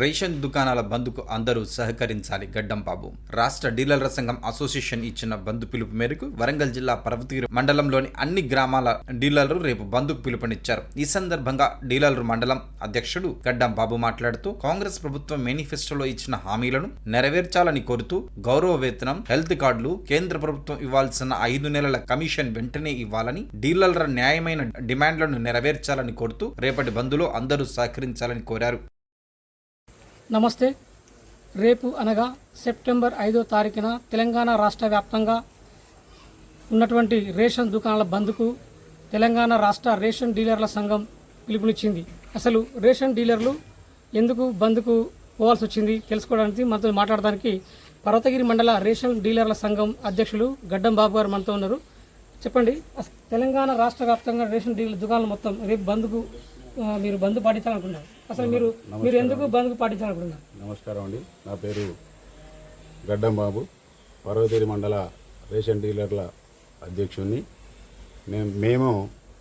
Ration దుకాణాల బంద్కు అందరూ సహకరించాలి గడ్డం బాబు. రాష్ట్ర డీలర్ల సంఘం అసోసియేషన్ ఇచ్చిన బంద్ పిలుపు మేరకు వరంగల్ జిల్లా పర్వతగిరి మండలంలోని అన్ని గ్రామాల డీలర్లు రేపు బంద్కు పిలుపునిచ్చారు. ఈ సందర్భంగా డీలర్లు మండలం అధ్యక్షుడు గడ్డం బాబు మాట్లాడుతూ కాంగ్రెస్ ప్రభుత్వం మేనిఫెస్టోలో ఇచ్చిన హామీలను నెరవేర్చాలని కోరుతూ గౌరవ వేతనం హెల్త్ కార్డులు కేంద్ర ప్రభుత్వం ఇవ్వాల్సిన ఐదు నెలల కమిషన్ వెంటనే ఇవ్వాలని డీలర్ల న్యాయమైన డిమాండ్లను నెరవేర్చాలని కోరుతూ రేపటి బంద్లో అందరూ సహకరించాలని కోరారు. నమస్తే. రేపు అనగా సెప్టెంబర్ ఐదో తారీఖున తెలంగాణ రాష్ట్ర వ్యాప్తంగా ఉన్నటువంటి రేషన్ దుకాణాల బంద్కు తెలంగాణ రాష్ట్ర రేషన్ డీలర్ల సంఘం పిలుపునిచ్చింది. అసలు రేషన్ డీలర్లు ఎందుకు బంద్కు పోవాల్సి వచ్చింది? తెలుసుకోవడానికి మనతో మాట్లాడడానికి పర్వతగిరి మండల రేషన్ డీలర్ల సంఘం అధ్యక్షులు గడ్డం బాబు గారు మనతో ఉన్నారు. చెప్పండి అసలు తెలంగాణ రాష్ట్ర వ్యాప్తంగా రేషన్ డీలర్ దుకాణాలు మొత్తం రేపు బంద్కు మీరు బంద్ పాటించాలనుకున్నారు అసలు మీరు మీరు ఎందుకు బంద్కు పాటించాలనుకుంటున్నారు? నమస్కారం అండి. నా పేరు గడ్డం బాబు. పర్వతగిరి మండల రేషన్ డీలర్ల అధ్యక్షుడిని మేము మేము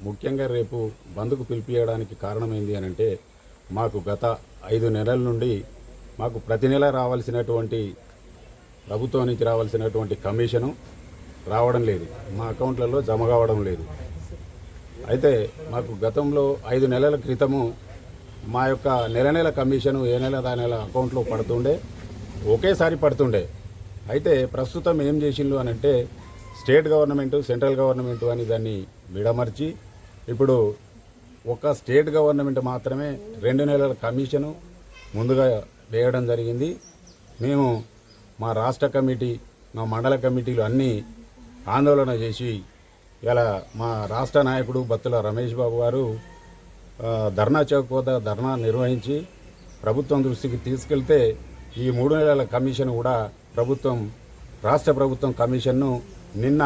ముఖ్యంగా రేపు బంద్కు పిలిపియడానికి కారణం ఏంటి అని అంటే మాకు గత ఐదు నెలల నుండి మాకు ప్రతి నెల రావాల్సినటువంటి ప్రభుత్వం నుంచి రావాల్సినటువంటి కమిషను రావడం లేదు. మా అకౌంట్లలో జమ కావడం లేదు. అయితే మాకు గతంలో ఐదు నెలల క్రితము మా యొక్క నెల నెల కమిషను ఏ నెల దా నెల అకౌంట్లో పడుతుండే ఒకేసారి పడుతుండే. అయితే ప్రస్తుతం ఏం చేసిండు అని అంటే స్టేట్ గవర్నమెంట్ సెంట్రల్ గవర్నమెంట్ అని దాన్ని విడమర్చి ఇప్పుడు ఒక స్టేట్ గవర్నమెంట్ మాత్రమే రెండు నెలల కమిషను ముందుగా వేయడం జరిగింది. మేము మా రాష్ట్ర కమిటీ మా మండల కమిటీలు అన్నీ ఆందోళన చేసి ఇలా మా రాష్ట్ర నాయకుడు బత్తుల రమేష్ బాబు గారు ధర్నా చౌక్ వద్ద ధర్నా నిర్వహించి ప్రభుత్వం దృష్టికి తీసుకెళ్తే ఈ మూడు నెలల కమిషన్ కూడా ప్రభుత్వం రాష్ట్ర ప్రభుత్వం కమిషన్ను నిన్న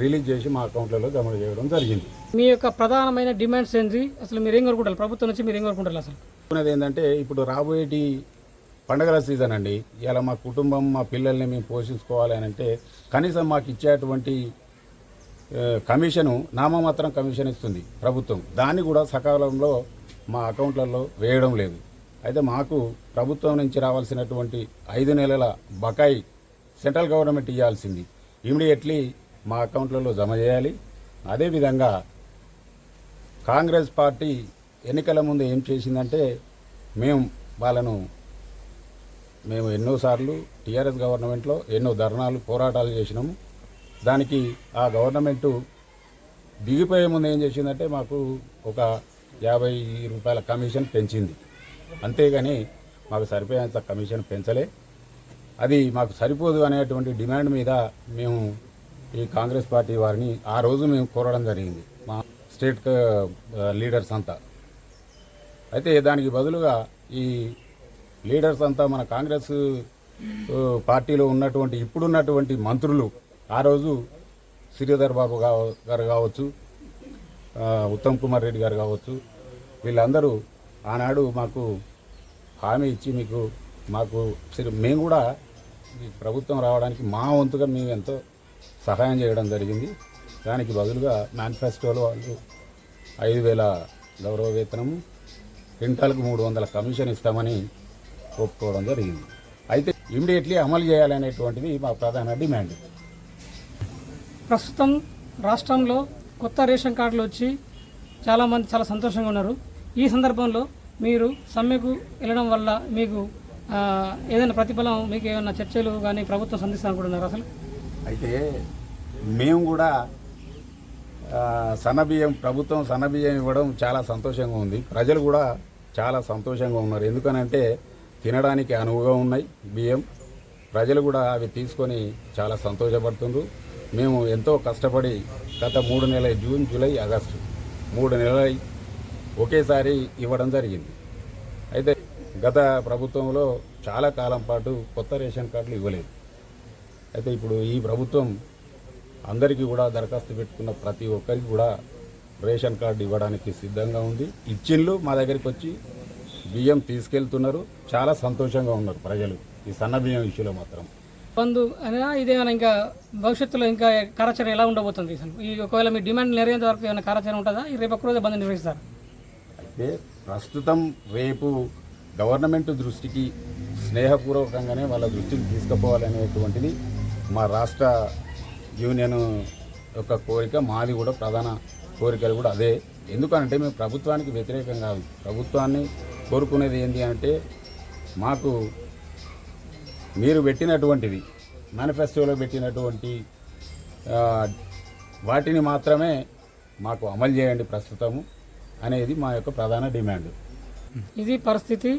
రిలీజ్ చేసి మా అకౌంట్లలో జమ చేయడం జరిగింది. మీ యొక్క ప్రధానమైన డిమాండ్స్ ఏంటి అసలు మీరు ఏం కోరుకుంటారు? ప్రభుత్వం నుంచి మీరు ఏం కోరుకుంటారు అసలు? అనుకున్నది ఏంటంటే ఇప్పుడు రాబోయేటి పండగల సీజన్ అండి. ఇలా మా కుటుంబం మా పిల్లల్ని మేము పోషించుకోవాలి అని అంటే కనీసం మాకు ఇచ్చేటువంటి కమిషను నామమాత్రం కమిషన్ ఇస్తుంది ప్రభుత్వం. దాన్ని కూడా సకాలంలో మా అకౌంట్లలో వేయడం లేదు. అయితే మాకు ప్రభుత్వం నుంచి రావాల్సినటువంటి ఐదు నెలల బకాయి సెంట్రల్ గవర్నమెంట్ ఇవ్వాల్సింది ఇమీడియట్లీ మా అకౌంట్లలో జమ చేయాలి. అదేవిధంగా కాంగ్రెస్ పార్టీ ఎన్నికల ముందు ఏం చేసిందంటే మేము వాళ్ళను మేము ఎన్నోసార్లు టీఆర్ఎస్ గవర్నమెంట్లో ఎన్నో ధర్నాలు పోరాటాలు చేసినాము. దానికి ఆ గవర్నమెంటు దిగిపోయే ముందు ఏం చేసిందంటే మాకు ఒక యాభై రూపాయల కమిషన్ పెంచింది. అంతేగాని మాకు సరిపోయేంత కమిషన్ పెంచలే. అది మాకు సరిపోదు అనేటువంటి డిమాండ్ మీద మేము ఈ కాంగ్రెస్ పార్టీ వారిని ఆ రోజు మేము కోరడం జరిగింది. మా స్టేట్ లీడర్స్ అంతా. అయితే దానికి బదులుగా ఈ లీడర్స్ అంతా మన కాంగ్రెస్ పార్టీలో ఉన్నటువంటి ఇప్పుడున్నటువంటి మంత్రులు ఆ రోజు శ్రీధర్ బాబు గారు కావచ్చు ఉత్తమ్ కుమార్ రెడ్డి గారు కావచ్చు వీళ్ళందరూ ఆనాడు మాకు హామీ ఇచ్చి మీకు మాకు మేము కూడా ఈ ప్రభుత్వం రావడానికి మా వంతుగా మేము ఎంతో సహాయం చేయడం జరిగింది. దానికి బదులుగా మేనిఫెస్టోలో వాళ్ళు ఐదు వేల గౌరవ వేతనము క్వింటాల్కు మూడు వందల కమిషన్ ఇస్తామని ఒప్పుకోవడం జరిగింది. అయితే ఇమీడియట్లీ అమలు చేయాలనేటువంటిది మా ప్రధాన డిమాండ్. ప్రస్తుతం రాష్ట్రంలో కొత్త రేషన్ కార్డులు వచ్చి చాలామంది చాలా సంతోషంగా ఉన్నారు. ఈ సందర్భంలో మీరు సమ్మెకు వెళ్ళడం వల్ల మీకు ఏదైనా ప్రతిఫలం మీకు ఏమైనా చర్చలు కానీ ప్రభుత్వం సంధిస్తారనుకుంటున్నారు అసలు? అయితే మేము కూడా ఆ, సన్నబియ్యం ప్రభుత్వం సన్నబియ్యం ఇవ్వడం చాలా సంతోషంగా ఉంది. ప్రజలు కూడా చాలా సంతోషంగా ఉన్నారు. ఎందుకనంటే తినడానికి అనువుగా ఉన్నాయి బియ్యం. ప్రజలు కూడా అవి తీసుకొని చాలా సంతోషపడుతుండ్రు. మేము ఎంతో కష్టపడి గత మూడు నెలల జూన్ జూలై ఆగస్టు మూడు నెలల ఒకేసారి ఇవ్వడం జరిగింది. అయితే గత ప్రభుత్వంలో చాలా కాలం పాటు కొత్త రేషన్ కార్డులు ఇవ్వలేదు. అయితే ఇప్పుడు ఈ ప్రభుత్వం అందరికీ కూడా దరఖాస్తు పెట్టుకున్న ప్రతి ఒక్కరికి కూడా రేషన్ కార్డు ఇవ్వడానికి సిద్ధంగా ఉంది. ఇచ్చిళ్ళు మా దగ్గరికి వచ్చి బియ్యం తీసుకెళ్తున్నారు. చాలా సంతోషంగా ఉన్నారు ప్రజలు. ఈ సన్న బియ్యం ఇష్యూలో మాత్రం. పందు అయినా ఇదేమైనా ఇంకా భవిష్యత్తులో ఇంకా కార్యాచరణ ఎలా ఉండబోతుంది ఈ ఒకవేళ మీ డిమాండ్ నెరవేరేంత వరకు ఏమైనా కార్యాచరణ ఉంటుందా? ఈ రేపు ఒక్కరోజు బంద్ నిర్వహిస్తారు. అయితే ప్రస్తుతం రేపు గవర్నమెంట్ దృష్టికి స్నేహపూర్వకంగానే వాళ్ళ దృష్టికి తీసుకుపోవాలనేటువంటిది మా రాష్ట్ర యూనియన్ యొక్క కోరిక మాది కూడా ప్రధాన కోరికలు కూడా అదే. ఎందుకంటే మేము ప్రభుత్వానికి వ్యతిరేకం కాదు. ప్రభుత్వాన్ని కోరుకునేది ఏంటి అంటే మాకు మీరు పెట్టినటువంటిది మేనిఫెస్టోలో పెట్టినటువంటి వాటిని మాత్రమే మాకు అమలు చేయండి ప్రస్తుతము అనేది మా యొక్క ప్రధాన డిమాండ్. ఇది పరిస్థితి.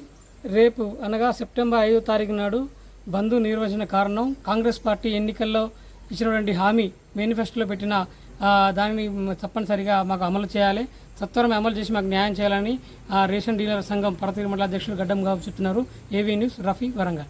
రేపు అనగా సెప్టెంబర్ ఐదో తారీఖు నాడు బంధు నిర్వచన కారణం కాంగ్రెస్ పార్టీ ఎన్నికల్లో ఇచ్చినటువంటి హామీ మేనిఫెస్టోలో పెట్టిన దానిని తప్పనిసరిగా మాకు అమలు చేయాలి. సత్వరం అమలు చేసి మాకు న్యాయం చేయాలని ఆ రేషన్ డీలర్ సంఘం పరతీరు మండల అధ్యక్షుడు గడ్డం గారు చెప్తున్నారు. AV news Rafi Warangal.